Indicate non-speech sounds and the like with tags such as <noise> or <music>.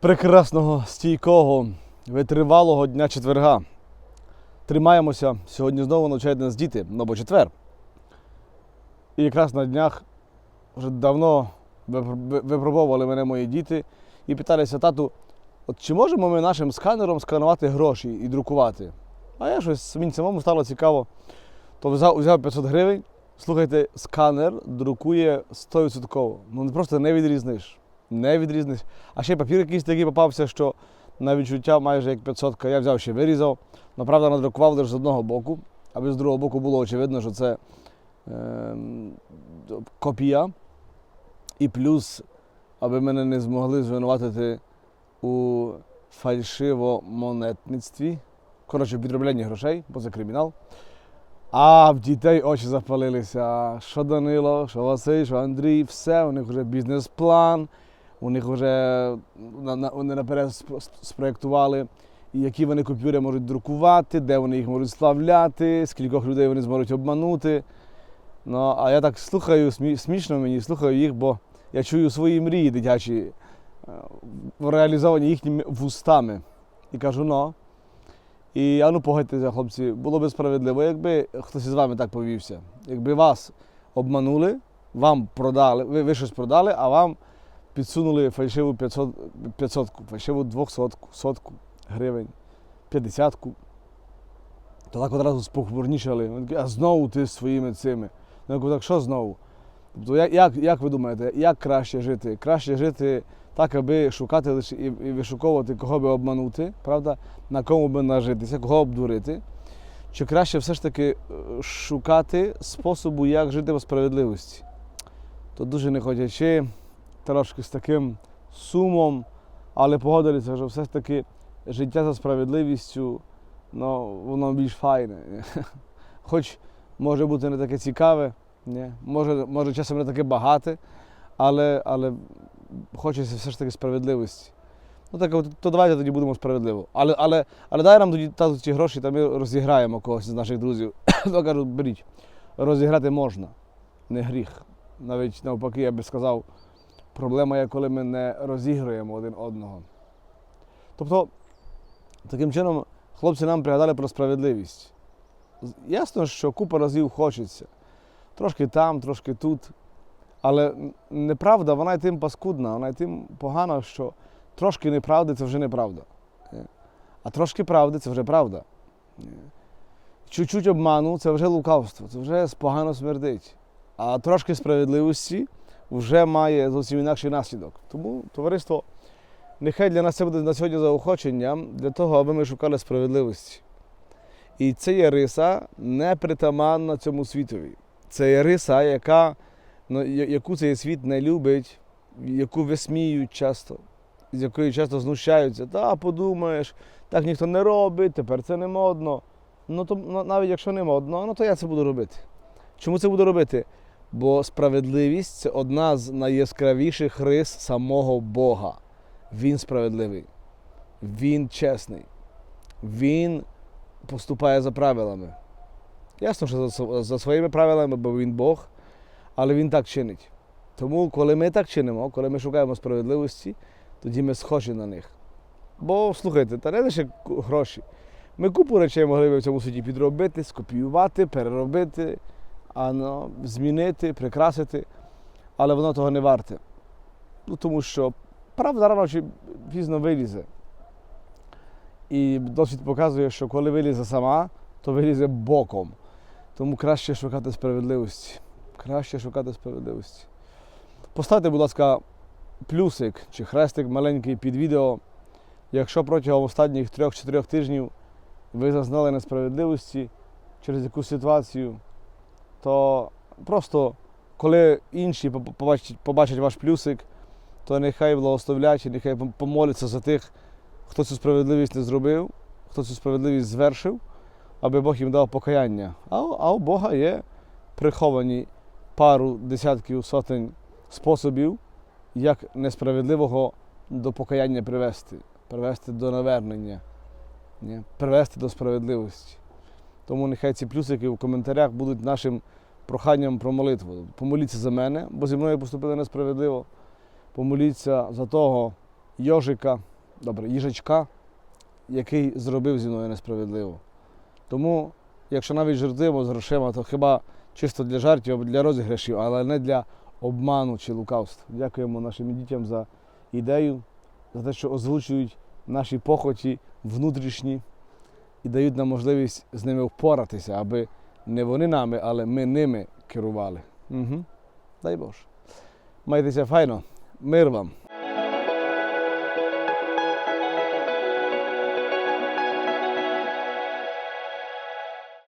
прекрасного, стійкого, витривалого дня четверга. Тримаємося. Сьогодні знову навчають нас діти, ну бо четвер. І якраз на днях вже давно випробовували мене мої діти і питалися, тату, от чи можемо ми нашим сканером сканувати гроші і друкувати? А я щось мені самому стало цікаво. То взяв, взяв 500 гривень. Слухайте, сканер друкує 100%. Ну просто не відрізниш. Не відрізниш. А ще папір якийсь такий попався, що на відчуття майже як 500 Я взяв ще вирізав. Ну, правда, надрукував лише з одного боку, аби з другого боку було очевидно, що це ем, копія. І плюс, аби мене не змогли звинуватити у фальшивомонетництві. Коротше, підроблянні грошей, бо це кримінал. А в дітей очі запалилися. Що Данило, що Василь, що Андрій, все, у них вже бізнес-план, у них вже вони наперед сп- спроєктували, які вони купюри можуть друкувати, де вони їх можуть славляти, скількох людей вони зможуть обманути. Ну, а я так слухаю, смішно мені, слухаю їх, бо я чую свої мрії дитячі, е, реалізовані їхніми вустами. І кажу, ну. І а ну погодьтеся, хлопці, було би справедливо, якби хтось із вами так повівся. Якби вас обманули, вам продали, ви, ви щось продали, а вам підсунули фальшиву 500, 500 фальшиву 200 сотку гривень, 50 то так одразу спохмурнішали. А знову ти своїми цими. Я кажу, так що знову? Тобто, як, як, як ви думаєте, як краще жити? Краще жити так, аби шукати лише і, і вишуковувати, кого би обманути, правда? на кому би нажитися, кого обдурити. Чи краще все ж таки е, шукати способу, як жити по справедливості? То дуже не хотячи, трошки з таким сумом, але погодилися, що все ж таки життя за справедливістю, ну, воно більш файне. <laughs> Хоч може бути не таке цікаве, ні? Може, може часом не таке багате, але, але хочеться все ж таки справедливості. Ну так, то давайте тоді будемо справедливо. Але, але, але дай нам тоді тату ці гроші, та ми розіграємо когось з наших друзів. <coughs> То кажуть, беріть. Розіграти можна, не гріх. Навіть навпаки, я би сказав, проблема є, коли ми не розігруємо один одного. Тобто, таким чином, хлопці нам пригадали про справедливість. Ясно, що купа разів хочеться. Трошки там, трошки тут. Але неправда, вона й тим паскудна, вона й тим погана, що трошки неправди це вже неправда. Е. А трошки правди це вже правда. Е. Чуть-чуть обману це вже лукавство, це вже погано смердить. А трошки справедливості вже має зовсім інакший наслідок. Тому, товариство, нехай для нас це буде на сьогодні заохоченням для того, аби ми шукали справедливості. І це є риса непритаманна цьому світові. Це є риса, яка, ну, яку цей світ не любить, яку висміюють часто з якої часто знущаються, та подумаєш, так ніхто не робить, тепер це не модно. Ну то навіть якщо не модно, ну то я це буду робити. Чому це буду робити? Бо справедливість це одна з найяскравіших рис самого Бога. Він справедливий, він чесний, він поступає за правилами. Ясно, що за, своїми правилами, бо він Бог, але він так чинить. Тому, коли ми так чинимо, коли ми шукаємо справедливості, тоді ми схожі на них. Бо слухайте, та не лише гроші. Ми купу речей могли би в цьому світі підробити, скопіювати, переробити, а, ну, змінити, прикрасити, але воно того не варте. Ну, тому що правда рано чи пізно вилізе. І досвід показує, що коли вилізе сама, то вилізе боком. Тому краще шукати справедливості. Краще шукати справедливості. Поставте, будь ласка, плюсик чи хрестик маленький під відео. Якщо протягом останніх 3-4 тижнів ви зазнали несправедливості через якусь ситуацію, то просто коли інші побачать, побачать ваш плюсик, то нехай благословлять і нехай пом- помоляться за тих, хто цю справедливість не зробив, хто цю справедливість звершив, аби Бог їм дав покаяння. А, а у Бога є приховані пару десятків сотень способів, як несправедливого до покаяння привести, привести до навернення, привести до справедливості. Тому нехай ці плюсики в коментарях будуть нашим проханням про молитву. Помоліться за мене, бо зі мною поступили несправедливо. Помоліться за того йожика, добре, їжачка, який зробив зі мною несправедливо. Тому, якщо навіть жартуємо з грошима, то хіба чисто для жартів для розіграшів, але не для обману чи лукавства. Дякуємо нашим дітям за ідею, за те, що озвучують наші похоті внутрішні і дають нам можливість з ними впоратися, аби не вони нами, але ми ними керували. Угу. Дай Боже. Майтеся файно. Мир вам.